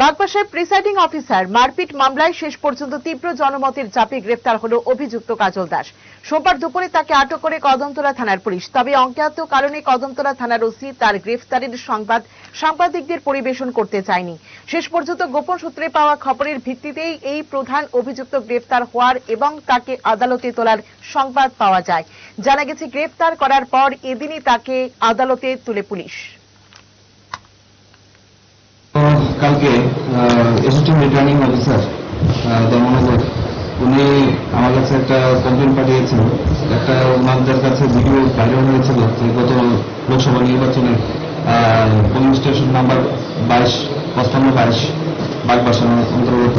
বাগবাসায় presiding officer মারপিট মামলায় শেষ পর্যন্ত তীব্র জনমতের চাপে গ্রেফতার হল অভিযুক্ত কাজল দাস। সোমবার দুপুরে তাকে আটক করে কদমতলা থানার পুলিশ। তবে অজ্ঞাত কারণে কদমতলা থানার ওসি তার গ্রেফতারের সংবাদ সাংবাদিকদের পরিবেশন করতে চায়নি। শেষ পর্যন্ত গোপন সূত্রে পাওয়া খবরের ভিত্তিতেই এই প্রধান অভিযুক্ত গ্রেফতার হওয়ার এবং তাকে আদালতে তোলার সংবাদ পাওয়া যায়। জানা গেছে, গ্রেফতার করার পর এদিনই তাকে আদালতে তুলে পুলিশ তো কালকে অ্যাসিস্ট্যান্ট রিটার্নিং অফিসার দমনগর, উনি আমার কাছে একটা কমপ্লেন পাঠিয়েছেন। একটা ওনাদের কাছে ভিডিও ভাইরাল হয়েছিল যে গত লোকসভা নির্বাচনে পোলিং স্টেশন নাম্বার বাইশ, পঁচপান্ন বাইশ বাগবাসার অন্তর্গত।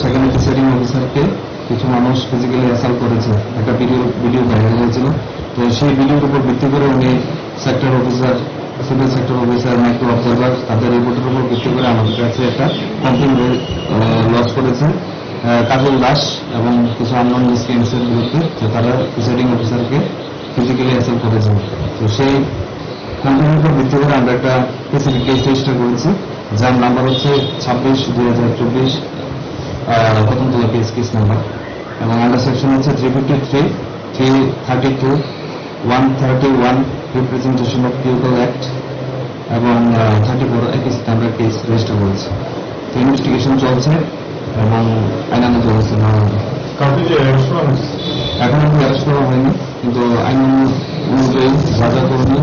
সেখানে প্রিসাইডিং অফিসারকে কিছু মানুষ ফিজিক্যালি অ্যাসাল্ট করেছে। একটা ভিডিও ভিডিও ভাইরাল হয়েছিল। তো সেই ভিডিওর উপর ভিত্তি করে উনি sector officer civil sector officer micro observer তাদের রিপোর্টের উপর ভিত্তি করে আমাদের কাছে একটা কমপ্লেন লঞ্চ করেছেন। কাজল দাস এবং কিছু আননোন স্কিমসের বিরুদ্ধে, যে তারা প্রিসাইডিং অফিসারকে ফিজিক্যালি অ্যাসেল করেছেন তো সেই কমপ্লেনের উপর ভিত্তি করে আমরা একটা স্পেসিফিক কেস রেজিস্টার করেছি, যার নাম্বার হচ্ছে ছাব্বিশ দুই হাজার চব্বিশ প্রথমতলা কেস কেস নাম্বার এবং আন্ডার সেকশন হচ্ছে three fifty three three thirty two one thirty one representation of people act এবং থার্টি ফোর একই আমরা কেস রেজিস্টার করেছি। তো ইনভেস্টিগেশন চলছে এবং আইনানো করা এখন আমি অ্যারেস্ট করা হয়নি কিন্তু আইন অনুযায়ী যা যা করণীয়